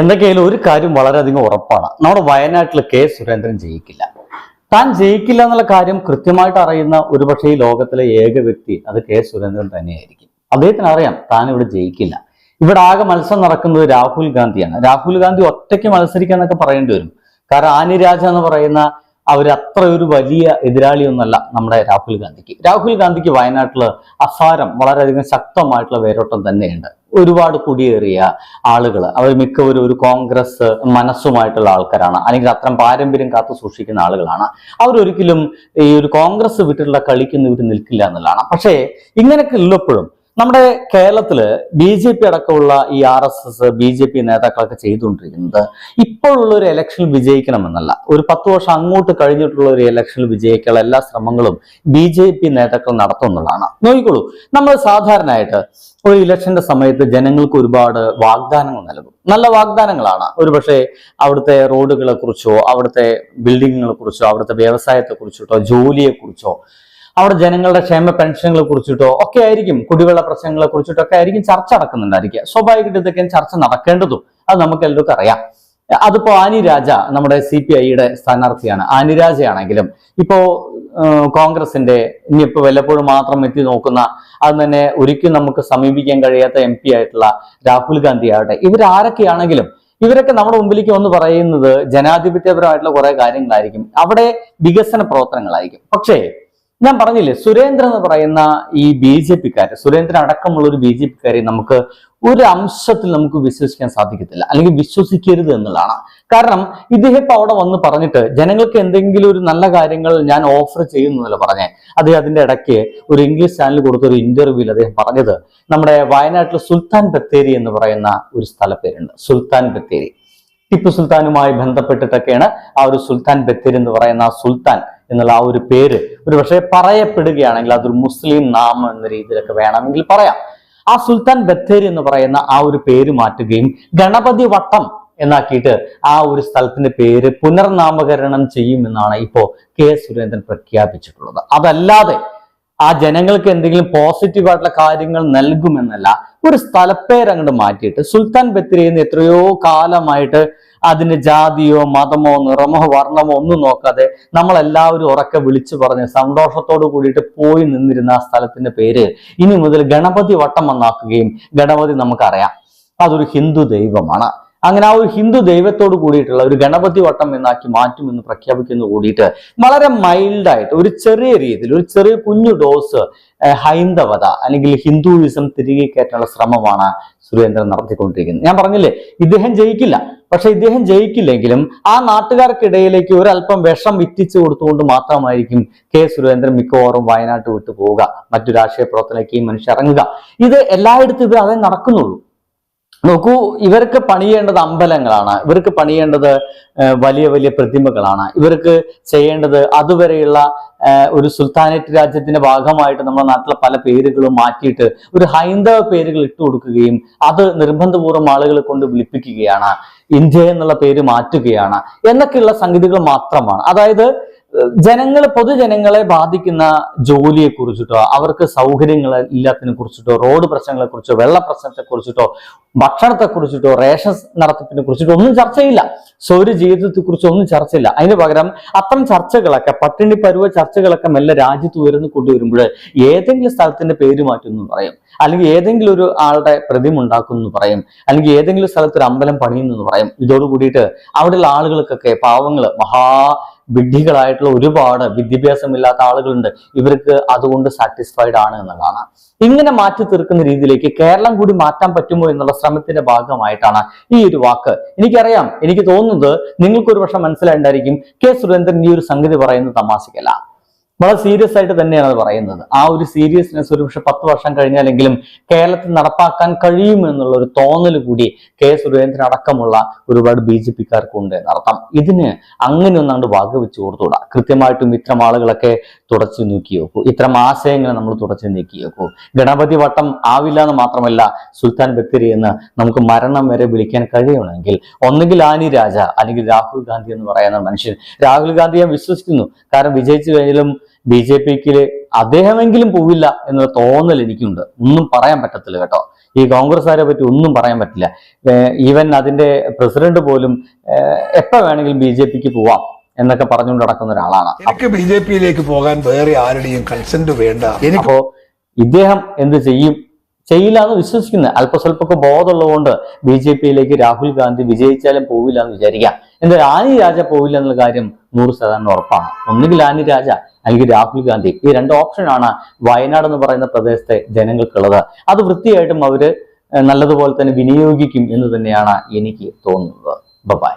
എന്തൊക്കെയായാലും ഒരു കാര്യം വളരെയധികം ഉറപ്പാണ്. നമ്മുടെ വയനാട്ടിൽ കെ സുരേന്ദ്രൻ ജയിക്കില്ല. താൻ ജയിക്കില്ല എന്നുള്ള കാര്യം കൃത്യമായിട്ട് അറിയുന്ന ഒരുപക്ഷെ ഈ ലോകത്തിലെ ഏക വ്യക്തി അത് കെ സുരേന്ദ്രൻ തന്നെയായിരിക്കും. അദ്ദേഹത്തിന് അറിയാം താൻ ഇവിടെ ജയിക്കില്ല. ഇവിടെ ആകെ മത്സരം നടക്കുന്നത് രാഹുൽ ഗാന്ധിയാണ്. രാഹുൽ ഗാന്ധി ഒറ്റയ്ക്ക് മത്സരിക്കാന്നൊക്കെ പറയേണ്ടി വരും. കാരണം ആനിരാജ എന്ന് പറയുന്ന അവർ അത്ര ഒരു വലിയ എതിരാളിയൊന്നല്ല നമ്മുടെ രാഹുൽ ഗാന്ധിക്ക്. രാഹുൽ ഗാന്ധിക്ക് വയനാട്ടിൽ അസാരം വളരെയധികം ശക്തമായിട്ടുള്ള വേരോട്ടം തന്നെയുണ്ട്. ഒരുപാട് കുടിയേറിയ ആളുകൾ അവർ മിക്കവരും ഒരു കോൺഗ്രസ് മനസ്സുമായിട്ടുള്ള ആൾക്കാരാണ്. അല്ലെങ്കിൽ അത്തരം പാരമ്പര്യം കാത്തു സൂക്ഷിക്കുന്ന ആളുകളാണ്. അവരൊരിക്കലും ഈ ഒരു കോൺഗ്രസ് വിട്ടിട്ടുള്ള കളിക്കൊന്നും ഇവർ നിൽക്കില്ല എന്നുള്ളതാണ്. പക്ഷേ ഇങ്ങനെയൊക്കെ ഉള്ളപ്പോഴും നമ്മുടെ കേരളത്തിൽ ബി ജെ പി അടക്കമുള്ള ഈ R S S B J P നേതാക്കളൊക്കെ ചെയ്തുകൊണ്ടിരിക്കുന്നത് ഇപ്പോഴുള്ള ഒരു ഇലക്ഷനിൽ വിജയിക്കണമെന്നല്ല. ഒരു പത്ത് വർഷം അങ്ങോട്ട് കഴിഞ്ഞിട്ടുള്ള ഒരു ഇലക്ഷൻ വിജയിക്കാനുള്ള എല്ലാ ശ്രമങ്ങളും ബി ജെ പി നേതാക്കൾ നടത്തുന്നതാണ് നോക്കിക്കോളൂ നമ്മൾ സാധാരണയായിട്ട് ഒരു ഇലക്ഷന്റെ സമയത്ത് ജനങ്ങൾക്ക് ഒരുപാട് വാഗ്ദാനങ്ങൾ നൽകും. നല്ല വാഗ്ദാനങ്ങളാണ്. ഒരുപക്ഷെ അവിടുത്തെ റോഡുകളെ കുറിച്ചോ അവിടുത്തെ ബിൽഡിങ്ങുകളെ കുറിച്ചോ അവിടുത്തെ വ്യവസായത്തെ കുറിച്ചിട്ടോ ജോലിയെ കുറിച്ചോ അവിടെ ജനങ്ങളുടെ ക്ഷേമ പെൻഷനുകളെ കുറിച്ചിട്ടോ ഒക്കെ ആയിരിക്കും കുടിവെള്ള പ്രശ്നങ്ങളെ കുറിച്ചിട്ടോ ഒക്കെ ആയിരിക്കും ചർച്ച നടക്കുന്നുണ്ടായിരിക്കുക. സ്വാഭാവികമായിട്ട് ഇതൊക്കെ ചർച്ച നടക്കേണ്ടതും. അത് നമുക്ക് എല്ലാവർക്കും അറിയാം. അതിപ്പോ ആനി രാജ നമ്മുടെ സി പി ഐയുടെ സ്ഥാനാർത്ഥിയാണ്. ആനി രാജയാണെങ്കിലും ഇപ്പോ കോൺഗ്രസിന്റെ ഇനിയിപ്പോ വല്ലപ്പോഴും മാത്രം എത്തി നോക്കുന്ന അത് തന്നെ ഒരിക്കലും നമുക്ക് സമീപിക്കാൻ കഴിയാത്ത എം പി ആയിട്ടുള്ള രാഹുൽ ഗാന്ധി ആവട്ടെ. ഇവരാരൊക്കെയാണെങ്കിലും ഇവരൊക്കെ നമ്മുടെ മുമ്പിലേക്ക് വന്ന് പറയുന്നത് ജനാധിപത്യപരമായിട്ടുള്ള കുറെ കാര്യങ്ങളായിരിക്കും. അവിടെ വികസന പ്രവർത്തനങ്ങളായിരിക്കും. പക്ഷേ ഞാൻ പറഞ്ഞില്ലേ സുരേന്ദ്രൻ എന്ന് പറയുന്ന ഈ ബി ജെ പിക്കാര് സുരേന്ദ്രൻ അടക്കമുള്ള ഒരു ബി ജെ പിക്കാരെ നമുക്ക് ഒരു അംശത്തിൽ നമുക്ക് വിശ്വസിക്കാൻ സാധിക്കത്തില്ല അല്ലെങ്കിൽ വിശ്വസിക്കരുത് എന്നുള്ളതാണ്. കാരണം ഇദ്ദേഹം ഇപ്പൊ അവിടെ വന്ന് പറഞ്ഞിട്ട് ജനങ്ങൾക്ക് എന്തെങ്കിലും ഒരു നല്ല കാര്യങ്ങൾ ഞാൻ ഓഫർ ചെയ്യുന്നതല്ല പറഞ്ഞേ. അദ്ദേഹം അതിന്റെ ഇടയ്ക്ക് ഒരു ഇംഗ്ലീഷ് ചാനൽ കൊടുത്ത ഒരു ഇന്റർവ്യൂവിൽ അദ്ദേഹം പറഞ്ഞത് നമ്മുടെ വയനാട്ടിൽ സുൽത്താൻ ബത്തേരി എന്ന് പറയുന്ന ഒരു സ്ഥലപ്പേരുണ്ട് സുൽത്താൻ ബത്തേരി. ടിപ്പു സുൽത്താനുമായി ബന്ധപ്പെട്ടിട്ടൊക്കെയാണ് ആ ഒരു സുൽത്താൻ ബത്തേരി എന്ന് പറയുന്ന സുൽത്താൻ എന്നുള്ള ആ ഒരു പേര്. ഒരു പക്ഷേ പറയപ്പെടുകയാണെങ്കിൽ അതൊരു മുസ്ലിം നാമം എന്ന രീതിയിലൊക്കെ വേണമെങ്കിൽ പറയാം. ആ സുൽത്താൻ ബത്തേരി എന്ന് പറയുന്ന ആ ഒരു പേര് മാറ്റുകയും ഗണപതി വട്ടം എന്നാക്കിയിട്ട് ആ ഒരു സ്ഥലത്തിന്റെ പേര് പുനർനാമകരണം ചെയ്യുമെന്നാണ് ഇപ്പോ കെ സുരേന്ദ്രൻ പ്രഖ്യാപിച്ചിട്ടുള്ളത്. അതല്ലാതെ ആ ജനങ്ങൾക്ക് എന്തെങ്കിലും പോസിറ്റീവ് ആയിട്ടുള്ള കാര്യങ്ങൾ നൽകുമെന്നല്ല ഒരു സ്ഥലപ്പേര് അങ്ങോട്ട് മാറ്റിയിട്ട് സുൽത്താൻ ബത്തേരി എന്ന് എത്രയോ കാലമായിട്ട് അതിന് ജാതിയോ മതമോ നിറമോ വർണമോ ഒന്നും നോക്കാതെ നമ്മളെല്ലാവരും ഉറക്കെ വിളിച്ചു പറഞ്ഞ് സന്തോഷത്തോട് കൂടിയിട്ട് പോയി നിന്നിരുന്ന ആ സ്ഥലത്തിന്റെ പേര് ഇനി മുതൽ ഗണപതി വട്ടം എന്നാക്കുകയും ഗണപതി നമുക്കറിയാം. അതൊരു ഹിന്ദു ദൈവമാണ്. അങ്ങനെ ആ ഒരു ഹിന്ദു ദൈവത്തോട് കൂടിയിട്ടുള്ള ഒരു ഗണപതി വട്ടം എന്നാക്കി മാറ്റുമെന്ന് പ്രഖ്യാപിക്കുന്നു കൂടിയിട്ട് വളരെ മൈൽഡായിട്ട് ഒരു ചെറിയ രീതിയിൽ ഒരു ചെറിയ കുഞ്ഞു ഡോസ് ഹൈന്ദവത അല്ലെങ്കിൽ ഹിന്ദുയിസം തിരികെ കയറ്റാനുള്ള ശ്രമമാണ് സുരേന്ദ്രൻ നടത്തിക്കൊണ്ടിരിക്കുന്നത്. ഞാൻ പറഞ്ഞില്ലേ ഇദ്ദേഹം ജയിക്കില്ല. പക്ഷെ ഇദ്ദേഹം ജയിക്കില്ലെങ്കിലും ആ നാട്ടുകാർക്കിടയിലേക്ക് ഒരല്പം വിഷം വിറ്റിച്ചു കൊടുത്തുകൊണ്ട് മാത്രമായിരിക്കും കെ സുരേന്ദ്രൻ മിക്കവാറും വയനാട്ട് വിട്ടു പോവുക. മറ്റു രാഷ്ട്രീയ പ്രവർത്തനത്തിലേക്ക് ഈ ഇറങ്ങുക. ഇത് എല്ലായിടത്തും ഇത് അതേ നടക്കുന്നുള്ളൂ. നോക്കൂ ഇവർക്ക് പണിയേണ്ടത് അമ്പലങ്ങളാണ്. ഇവർക്ക് പണിയേണ്ടത് വലിയ വലിയ പ്രതിമകളാണ്. ഇവർക്ക് ചെയ്യേണ്ടത് അതുവരെയുള്ള ഒരു സുൽത്താനേറ്റ് രാജ്യത്തിന്റെ ഭാഗമായിട്ട് നമ്മുടെ നാട്ടിലെ പല പേരുകളും മാറ്റിയിട്ട് ഒരു ഹൈന്ദവ പേരുകൾ ഇട്ടു കൊടുക്കുകയും അത് നിർബന്ധപൂർവം ആളുകളെ കൊണ്ട് വിളിപ്പിക്കുകയാണ്. ഇന്ത്യ എന്നുള്ള പേര് മാറ്റുകയാണ്. എന്നൊക്കെയുള്ള സംഗതികൾ മാത്രമാണ്. അതായത് ജനങ്ങൾ പൊതുജനങ്ങളെ ബാധിക്കുന്ന ജോലിയെ കുറിച്ചിട്ടോ അവർക്ക് സൗകര്യങ്ങൾ ഇല്ലാത്തതിനെ കുറിച്ചിട്ടോ റോഡ് പ്രശ്നങ്ങളെ കുറിച്ചോ വെള്ള പ്രശ്നത്തെ കുറിച്ചിട്ടോ ഭക്ഷണത്തെ കുറിച്ചിട്ടോ റേഷൻ നടത്തിപ്പിനെ കുറിച്ചിട്ടോ ഒന്നും ചർച്ചയില്ല. സൗര ജീവിതത്തെ കുറിച്ചോ ഒന്നും ചർച്ചയില്ല. അതിന് പകരം അത്തരം ചർച്ചകളൊക്കെ പട്ടിണി പരുവ ചർച്ചകളൊക്കെ മെല്ലെ രാജ്യത്ത് ഉയർന്നു കൊണ്ടുവരുമ്പോൾ ഏതെങ്കിലും സ്ഥലത്തിന്റെ പേര് മാറ്റുന്നു പറയും. അല്ലെങ്കിൽ ഏതെങ്കിലും ഒരു ആളുടെ പ്രതിമ ഉണ്ടാക്കുന്നു എന്ന് പറയും. അല്ലെങ്കിൽ ഏതെങ്കിലും സ്ഥലത്ത് ഒരു അമ്പലം പണിയുന്നു എന്ന് പറയും. ഇതോട് കൂടിയിട്ട് അവിടെയുള്ള ആളുകൾക്കൊക്കെ പാവങ്ങൾ മഹാ വിഡ്ഢികളായിട്ടുള്ള ഒരുപാട് വിദ്യാഭ്യാസമില്ലാത്ത ആളുകളുണ്ട്. ഇവർക്ക് അതുകൊണ്ട് സാറ്റിസ്ഫൈഡ് ആണ് എന്നുള്ളതാണ്. ഇങ്ങനെ മാറ്റി തീർക്കുന്ന രീതിയിലേക്ക് കേരളം കൂടി മാറ്റാൻ പറ്റുമോ എന്നുള്ള ശ്രമത്തിന്റെ ഭാഗമായിട്ടാണ് ഈ ഒരു വാക്ക്. എനിക്കറിയാം എനിക്ക് തോന്നുന്നത് നിങ്ങൾക്ക് ഒരു പക്ഷം മനസ്സിലായിട്ടുണ്ടായിരിക്കും കെ സുരേന്ദ്രൻ ഈ ഒരു സംഗതി പറയുന്നത് തമാശക്കല്ല. വളരെ സീരിയസ് ആയിട്ട് തന്നെയാണ് അത് പറയുന്നത്. ആ ഒരു സീരിയസ്നെസ് ഒരു പക്ഷെ പത്ത് വർഷം കഴിഞ്ഞാലെങ്കിലും കേരളത്തിൽ നടപ്പാക്കാൻ കഴിയുമെന്നുള്ള ഒരു തോന്നൽ കൂടി കെ സുരേന്ദ്രൻ അടക്കമുള്ള ഒരുപാട് ബി ജെ പിക്കാർക്കുണ്ട് എന്നർത്ഥം. ഇതിന് അങ്ങനെ ഒന്നാണ്ട് വകവെച്ച് കൊടുത്തുകൂടാ? കൃത്യമായിട്ടും ഇത്തരം ആളുകളൊക്കെ തുടച്ചു നീക്കി നോക്കൂ ഇത്തരം ആശയങ്ങൾ നമ്മൾ തുടച്ചു നീക്കി നോക്കൂ ഗണപതി വട്ടം ആവില്ല എന്ന് മാത്രമല്ല സുൽത്താൻ ബത്തേരി എന്ന് നമുക്ക് മരണം വരെ വിളിക്കാൻ കഴിയണമെങ്കിൽ ഒന്നുകിൽ ആനി രാജ അല്ലെങ്കിൽ രാഹുൽ ഗാന്ധി എന്ന് പറയുന്ന മനുഷ്യൻ. രാഹുൽ ഗാന്ധി ഞാൻ വിശ്വസിക്കുന്നു. കാരണം വിജയിച്ചു കഴിഞ്ഞാലും ബി ജെ പിക്ക് അദ്ദേഹമെങ്കിലും പോവില്ല എന്നൊരു തോന്നൽ എനിക്കുണ്ട്. ഒന്നും പറയാൻ പറ്റത്തില്ല കേട്ടോ. ഈ കോൺഗ്രസ്സുകാരെ പറ്റി ഒന്നും പറയാൻ പറ്റില്ല. ഈവൻ അതിന്റെ പ്രസിഡന്റ് പോലും എപ്പോ വേണമെങ്കിലും ബി ജെ പിക്ക് പോവാം എന്നൊക്കെ പറഞ്ഞുകൊണ്ട് നടക്കുന്ന ഒരാളാണ്. എനിക്ക് ബി ജെ പിയിലേക്ക് പോകാൻ വേറെ ആരുടെയും കൺസെന്റ് വേണ്ട. എനിക്കോ അപ്പോ ഇദ്ദേഹം എന്ത് ചെയ്യും? ചെയ്യില്ല എന്ന് വിശ്വസിക്കുന്നത് അല്പസ്വല്പമൊക്കെ ബോധമുള്ളതുകൊണ്ട് ബി ജെ പിയിലേക്ക് രാഹുൽ ഗാന്ധി വിജയിച്ചാലും പോവില്ല എന്ന് വിചാരിക്കാം. എന്തായാലും ആനി രാജ പോവില്ല എന്നുള്ള കാര്യം നൂറ് ശതമാനം ഉറപ്പാണ്. ഒന്നുകിൽ ആനി രാജ അല്ലെങ്കിൽ രാഹുൽ ഗാന്ധി. ഈ രണ്ട് ഓപ്ഷനാണ് വയനാട് എന്ന് പറയുന്ന പ്രദേശത്തെ ജനങ്ങൾക്കുള്ളത്. അത് വൃത്തിയായിട്ടും അവർ നല്ലതുപോലെ തന്നെ വിനിയോഗിക്കും എന്ന് തന്നെയാണ് എനിക്ക് തോന്നുന്നത്. ബൈ